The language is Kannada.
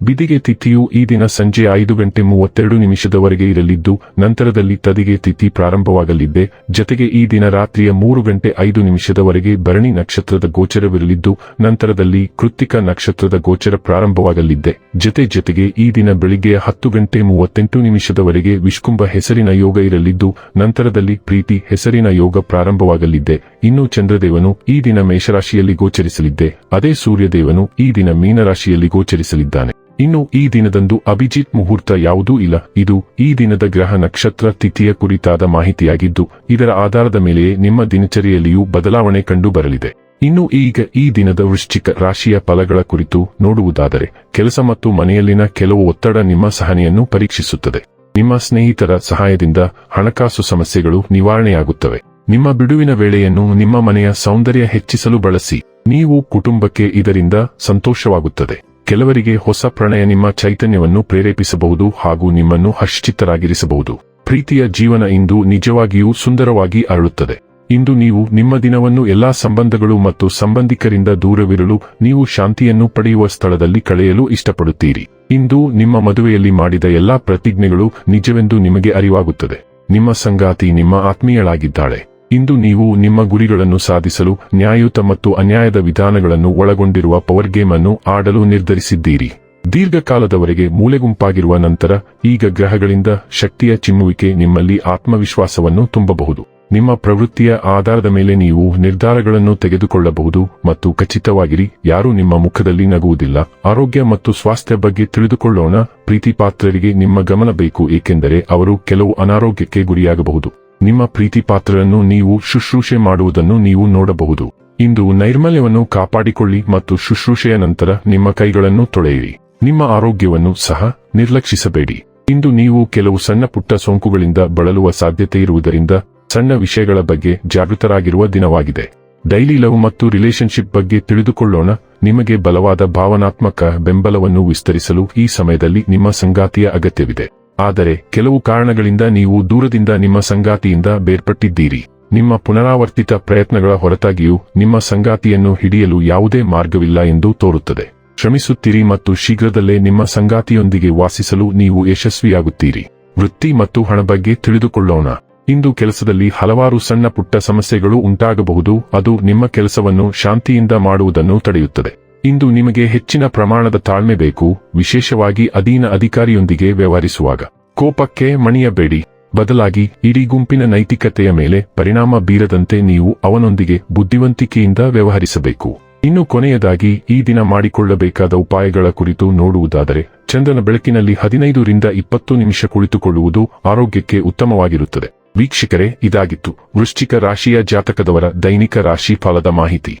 ಬಿದಿಗೆ ತಿಥಿಯು ಈ ದಿನ ಸಂಜೆ ಐದು ಗಂಟೆ ಮೂವತ್ತೆರಡು ನಿಮಿಷದವರೆಗೆ ಇರಲಿದ್ದು, ನಂತರದಲ್ಲಿ ತದಿಗೆ ತಿಥಿ ಪ್ರಾರಂಭವಾಗಲಿದ್ದೆ. ಜತೆಗೆ ಈ ದಿನ ರಾತ್ರಿಯ ಮೂರು ಗಂಟೆ ಐದು ನಿಮಿಷದವರೆಗೆ ಭರಣಿ ನಕ್ಷತ್ರದ ಗೋಚರವಿರಲಿದ್ದು, ನಂತರದಲ್ಲಿ ಕೃತ್ತಿಕ ನಕ್ಷತ್ರದ ಗೋಚರ ಪ್ರಾರಂಭವಾಗಲಿದ್ದೆ. ಜತೆ ಜತೆಗೆ ಈ ದಿನ ಬೆಳಿಗ್ಗೆ ಹತ್ತು ಗಂಟೆ ಮೂವತ್ತೆಂಟು ನಿಮಿಷದವರೆಗೆ ವಿಷ್ಕುಂಭ ಹೆಸರಿನ ಯೋಗ ಇರಲಿದ್ದು, ನಂತರದಲ್ಲಿ ಪ್ರೀತಿ ಹೆಸರಿನ ಯೋಗ ಪ್ರಾರಂಭವಾಗಲಿದ್ದೆ. ಇನ್ನು ಚಂದ್ರದೇವನು ಈ ದಿನ ಮೇಷರಾಶಿಯಲ್ಲಿ ಗೋಚರಿಸಲಿದ್ದೆ. ಅದೇ ಸೂರ್ಯದೇವನು ಈ ದಿನ ಮೀನರಾಶಿಯಲ್ಲಿ ಗೋಚರಿಸಲಿದ್ದಾನೆ. ಇನ್ನು ಈ ದಿನದಂದು ಅಭಿಜಿತ್ ಮುಹೂರ್ತ ಯಾವುದೂ ಇಲ್ಲ. ಇದು ಈ ದಿನದ ಗ್ರಹ ನಕ್ಷತ್ರ ತಿಥಿಯ ಕುರಿತಾದ ಮಾಹಿತಿಯಾಗಿದ್ದು, ಇದರ ಆಧಾರದ ಮೇಲೆಯೇ ನಿಮ್ಮ ದಿನಚರಿಯಲ್ಲಿಯೂ ಬದಲಾವಣೆ ಕಂಡು ಬರಲಿದೆ ಇನ್ನು ಈಗ ಈ ದಿನದ ವೃಶ್ಚಿಕ ರಾಶಿಯ ಫಲಗಳ ಕುರಿತು ನೋಡುವುದಾದರೆ, ಕೆಲಸ ಮತ್ತು ಮನೆಯಲ್ಲಿನ ಕೆಲವು ಒತ್ತಡ ನಿಮ್ಮ ಸಹನೆಯನ್ನು ಪರೀಕ್ಷಿಸುತ್ತದೆ. ನಿಮ್ಮ ಸ್ನೇಹಿತರ ಸಹಾಯದಿಂದ ಹಣಕಾಸು ಸಮಸ್ಯೆಗಳು ನಿವಾರಣೆಯಾಗುತ್ತವೆ. ನಿಮ್ಮ ಬಿಡುವಿನ ವೇಳೆಯನ್ನು ನಿಮ್ಮ ಮನೆಯ ಸೌಂದರ್ಯ ಹೆಚ್ಚಿಸಲು ಬಳಸಿ. ನೀವು ಕುಟುಂಬಕ್ಕೆ ಇದರಿಂದ ಸಂತೋಷವಾಗುತ್ತದೆ. ಕೆಲವರಿಗೆ ಹೊಸ ಪ್ರಣಯ ನಿಮ್ಮ ಚೈತನ್ಯವನ್ನು ಪ್ರೇರೇಪಿಸಬಹುದು ಹಾಗೂ ನಿಮ್ಮನ್ನು ಹರ್ಷಚಿತ್ತರಾಗಿರಿಸಬಹುದು ಪ್ರೀತಿಯ ಜೀವನ ಇಂದು ನಿಜವಾಗಿಯೂ ಸುಂದರವಾಗಿ ಅರಳುತ್ತದೆ. ಇಂದು ನೀವು ನಿಮ್ಮ ದಿನವನ್ನು ಎಲ್ಲಾ ಸಂಬಂಧಗಳು ಮತ್ತು ಸಂಬಂಧಿಕರಿಂದ ದೂರವಿರಲು ನೀವು ಶಾಂತಿಯನ್ನು ಪಡೆಯುವ ಸ್ಥಳದಲ್ಲಿ ಕಳೆಯಲು ಇಷ್ಟಪಡುತ್ತೀರಿ. ಇಂದು ನಿಮ್ಮ ಮದುವೆಯಲ್ಲಿ ಮಾಡಿದ ಎಲ್ಲಾ ಪ್ರತಿಜ್ಞೆಗಳು ನಿಜವೆಂದು ನಿಮಗೆ ಅರಿವಾಗುತ್ತದೆ. ನಿಮ್ಮ ಸಂಗಾತಿ ನಿಮ್ಮ ಆತ್ಮೀಯಳಾಗಿದ್ದಾಳೆ. ಇಂದು ನೀವು ನಿಮ್ಮ ಗುರಿಗಳನ್ನು ಸಾಧಿಸಲು, ನ್ಯಾಯಯುತ ಮತ್ತು ಅನ್ಯಾಯದ ವಿಧಾನಗಳನ್ನು ಒಳಗೊಂಡಿರುವ ಪವರ್ ಗೇಮ್ ಅನ್ನು ಆಡಲು ನಿರ್ಧರಿಸಿದ್ದೀರಿ. ದೀರ್ಘಕಾಲದವರೆಗೆ ಮೂಲೆಗುಂಪಾಗಿರುವ ನಂತರ, ಈಗ ಗ್ರಹಗಳಿಂದ ಶಕ್ತಿಯ ಚಿಮ್ಮುವಿಕೆ ನಿಮ್ಮಲ್ಲಿ ಆತ್ಮವಿಶ್ವಾಸವನ್ನು ತುಂಬಬಹುದು. ನಿಮ್ಮ ಪ್ರವೃತ್ತಿಯ ಆಧಾರದ ಮೇಲೆ ನೀವು ನಿರ್ಧಾರಗಳನ್ನು ತೆಗೆದುಕೊಳ್ಳಬಹುದು ಮತ್ತು ಖಚಿತವಾಗಿರಿ, ಯಾರೂ ನಿಮ್ಮ ಮುಖದಲ್ಲಿ ನಗುವುದಿಲ್ಲ. ಆರೋಗ್ಯ ಮತ್ತು ಸ್ವಾಸ್ಥ್ಯ ಬಗ್ಗೆ ತಿಳಿದುಕೊಳ್ಳೋಣ, ಪ್ರೀತಿಪಾತ್ರರಿಗೆ ನಿಮ್ಮ ಗಮನ ಬೇಕು, ಏಕೆಂದರೆ ಅವರು ಕೆಲವು ಅನಾರೋಗ್ಯಕ್ಕೆ ಗುರಿಯಾಗಬಹುದು. ನಿಮ್ಮ ಪ್ರೀತಿಪಾತ್ರರನ್ನು ನೀವು ಶುಶ್ರೂಷೆ ಮಾಡುವುದನ್ನು ನೀವು ನೋಡಬಹುದು. ಇಂದು ನೈರ್ಮಲ್ಯವನ್ನು ಕಾಪಾಡಿಕೊಳ್ಳಿ ಮತ್ತು ಶುಶ್ರೂಷೆಯ ನಂತರ ನಿಮ್ಮ ಕೈಗಳನ್ನು ತೊಳೆಯಿರಿ. ನಿಮ್ಮ ಆರೋಗ್ಯವನ್ನು ಸಹ ನಿರ್ಲಕ್ಷಿಸಬೇಡಿ. ಇಂದು ನೀವು ಕೆಲವು ಸಣ್ಣ ಪುಟ್ಟ ಸೋಂಕುಗಳಿಂದ ಬಳಲುವ ಸಾಧ್ಯತೆ ಇರುವುದರಿಂದ ಸಣ್ಣ ವಿಷಯಗಳ ಬಗ್ಗೆ ಜಾಗೃತರಾಗಿರುವ ದಿನವಾಗಿದೆ. ಡೈಲಿ ಲವ್ ಮತ್ತು ರಿಲೇಶನ್ಶಿಪ್ ಬಗ್ಗೆ ತಿಳಿದುಕೊಳ್ಳೋಣ. ನಿಮಗೆ ಬಲವಾದ ಭಾವನಾತ್ಮಕ ಬೆಂಬಲವನ್ನು ವಿಸ್ತರಿಸಲು ಈ ಸಮಯದಲ್ಲಿ ನಿಮ್ಮ ಸಂಗಾತಿಯ ಅಗತ್ಯವಿದೆ. ಆದರೆ ಕೆಲವು ಕಾರಣಗಳಿಂದ ನೀವು ದೂರದಿಂದ ನಿಮ್ಮ ಸಂಗಾತಿಯಿಂದ ಬೇರ್ಪಟ್ಟಿದ್ದೀರಿ. ನಿಮ್ಮ ಪುನರಾವರ್ತಿತ ಪ್ರಯತ್ನಗಳ ಹೊರತಾಗಿಯೂ ನಿಮ್ಮ ಸಂಗಾತಿಯನ್ನು ಹಿಡಿಯಲು ಯಾವುದೇ ಮಾರ್ಗವಿಲ್ಲ ಎಂದು ತೋರುತ್ತದೆ. ಶ್ರಮಿಸುತ್ತೀರಿ ಮತ್ತು ಶೀಘ್ರದಲ್ಲೇ ನಿಮ್ಮ ಸಂಗಾತಿಯೊಂದಿಗೆ ವಾಸಿಸಲು ನೀವು ಯಶಸ್ವಿಯಾಗುತ್ತೀರಿ. ವೃತ್ತಿ ಮತ್ತು ಹಣ ಬಗ್ಗೆ ತಿಳಿದುಕೊಳ್ಳೋಣ. ಇಂದು ಕೆಲಸದಲ್ಲಿ ಹಲವಾರು ಸಣ್ಣ ಪುಟ್ಟ ಸಮಸ್ಯೆಗಳು ಉಂಟಾಗಬಹುದು, ಅದು ನಿಮ್ಮ ಕೆಲಸವನ್ನು ಶಾಂತಿಯಿಂದ ಮಾಡುವುದನ್ನು ತಡೆಯುತ್ತದೆ. ಇಂದು ನಿಮಗೆ ಹೆಚ್ಚಿನ ಪ್ರಮಾಣದ ತಾಳ್ಮೆ ಬೇಕು, ವಿಶೇಷವಾಗಿ ಅಧೀನ ಅಧಿಕಾರಿಯೊಂದಿಗೆ ವ್ಯವಹರಿಸುವಾಗ. ಕೋಪಕ್ಕೆ ಮಣಿಯಬೇಡಿ. ಬದಲಾಗಿ, ಇಡೀ ಗುಂಪಿನ ನೈತಿಕತೆಯ ಮೇಲೆ ಪರಿಣಾಮ ಬೀರದಂತೆ ನೀವು ಅವನೊಂದಿಗೆ ಬುದ್ಧಿವಂತಿಕೆಯಿಂದ ವ್ಯವಹರಿಸಬೇಕು. ಇನ್ನು ಕೊನೆಯದಾಗಿ, ಈ ದಿನ ಮಾಡಿಕೊಳ್ಳಬೇಕಾದ ಉಪಾಯಗಳ ಕುರಿತು ನೋಡುವುದಾದರೆ ಚಂದ್ರನ ಬೆಳಕಿನಲ್ಲಿ ಹದಿನೈದರಿಂದ ಇಪ್ಪತ್ತು ನಿಮಿಷ ಕುಳಿತುಕೊಳ್ಳುವುದು ಆರೋಗ್ಯಕ್ಕೆ ಉತ್ತಮವಾಗಿರುತ್ತದೆ. ವೀಕ್ಷಕರೇ, ಇದಾಗಿತ್ತು. ವೃಶ್ಚಿಕ ರಾಶಿಯ ಜಾತಕದವರ ದೈನಿಕ ರಾಶಿ ಫಲದ ಮಾಹಿತಿ.